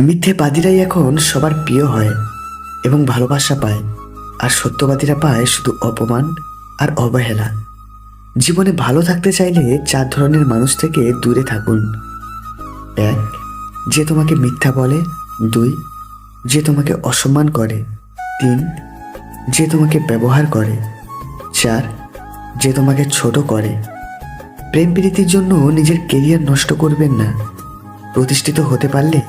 মিথ্যেবাদীরাই এখন সবার প্রিয় হয় এবং ভালোবাসা পায়। আর সত্যবাদীরা পায় শুধু অপমান আর অবহেলা। জীবনে ভালো থাকতে চাইলে চার ধরনের মানুষ থেকে দূরে থাকুন। এক, যে তোমাকে মিথ্যা বলে। দুই, যে তোমাকে অসম্মান করে। তিন, যে তোমাকে ব্যবহার করে। চার, যে তোমাকে ছোট করে। প্রেম প্রীতির জন্য নিজের কেরিয়ার নষ্ট করবেন না। প্রতিষ্ঠিত হতে পারলে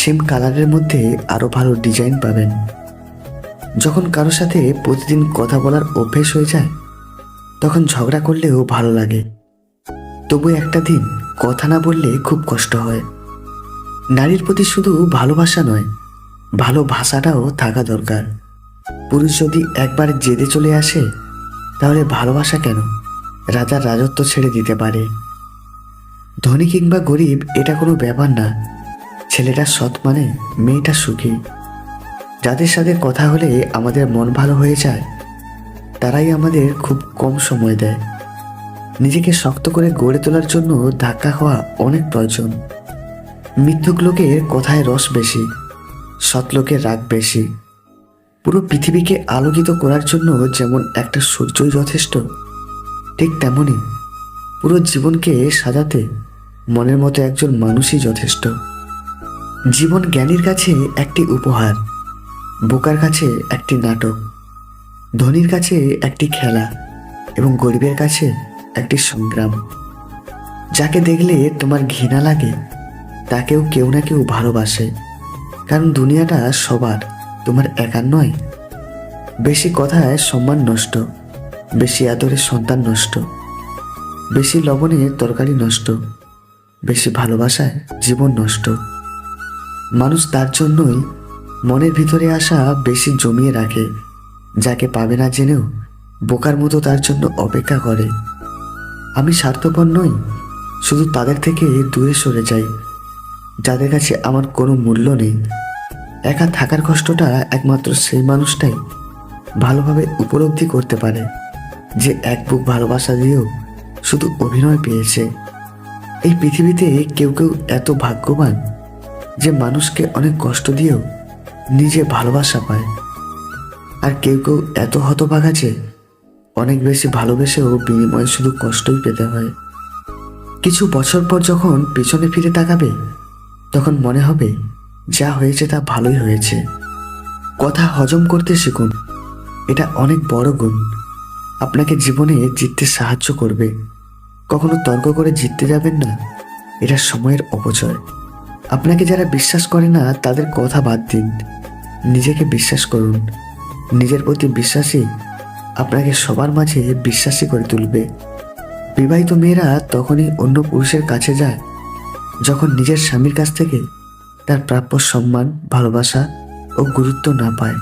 সেম কালারের মধ্যে আরও ভালো ডিজাইন পাবেন। যখন কারোর সাথে প্রতিদিন কথা বলার অভ্যেস হয়ে যায়, তখন ঝগড়া করলেও ভালো লাগে। তবু একটা দিন কথা না বললে খুব কষ্ট হয়। নারীর প্রতি শুধু ভালোবাসা নয়, ভালো ভাষাটাও থাকা দরকার। পুরুষ যদি একবার জেদে চলে আসে, তাহলে ভালোবাসা কেন? রাজার রাজত্ব ছেড়ে দিতে পারে। ধনী কিংবা গরিব, এটা কোনো ব্যাপার না। ছেলেটা সৎ মানে মেয়েটা সুখী। যাদের সাথে কথা হলে আমাদের মন ভালো হয়ে যায়, তারাই আমাদের খুব কম সময় দেয়। নিজেকে শক্ত করে গড়ে তোলার জন্য ধাক্কা খাওয়া অনেক প্রয়োজন। মিথ্যুক লোকের কথায় রস বেশি, সৎ লোকের রাগ বেশি। পুরো পৃথিবীকে আলোকিত করার জন্য যেমন একটা সূর্যই যথেষ্ট, ঠিক তেমনই পুরো জীবনকে সাজাতে মনের মতো একজন মানুষই যথেষ্ট। জীবন জ্ঞানীর কাছে একটি উপহার, বোকার কাছে একটি নাটক, ধনীর কাছে একটি খেলা এবং গরিবের কাছে একটি সংগ্রাম। যাকে দেখলে তোমার ঘৃণা লাগে, তাকেও কেউ না কেউ ভালোবাসে, কারণ দুনিয়াটা সবার, তোমার একার নয়। বেশি কথায় সম্মান নষ্ট, বেশি আদরে সন্তান নষ্ট, বেশি লবণে তরকারি নষ্ট, বেশি ভালোবাসায় জীবন নষ্ট। মানুষ তার জন্যই মনের ভিতরে আসা বেশি জমিয়ে রাখে, যাকে পাবে না জেনেও বোকার মতো তার জন্য অপেক্ষা করে। আমি স্বার্থপর নই, শুধু তাদের থেকে দূরে সরে যাই। যাদের কাছে আমার কোনো মূল্য নেই। একা থাকার কষ্টটা একমাত্র সেই মানুষটাই ভালোভাবে উপলব্ধি করতে পারে, যে এক বুক ভালোবাসা দিয়েও শুধু অভিনয় পেয়েছে। এই পৃথিবীতে কেউ কেউ এত ভাগ্যবান যে মানুষকে অনেক কষ্ট দিয়েও নিজে ভালোবাসা পায়। আর কেউ কেউ এত হতভাগা যে অনেক বেশি ভালোবেসেও বিনিময়ে শুধু কষ্টই পেতে হয়। কিছু বছর পর যখন পিছনে ফিরে তাকাবে, তখন মনে হবে যা হয়েছে তা ভালোই হয়েছে। কথা হজম করতে শিখুন, এটা অনেক বড় গুণ। আপনাকে জীবনে জিততে সাহায্য করবে। কখনো তর্ক করে জিততে যাবেন না, এটা সময়ের অপচয়। আপনাকে যারা বিশ্বাস করে না, তাদের কথা বাদ দিন। নিজেকে বিশ্বাস করুন। নিজের প্রতি বিশ্বাসী আপনাকে সবার মাঝে বিশ্বাসী করে তুলবে। বিবাহিত মেয়েরা তখনই অন্য পুরুষের কাছে যায়, যখন নিজের স্বামীর কাছ থেকে তার প্রাপ্য সম্মান, ভালোবাসা ও গুরুত্ব না পায়।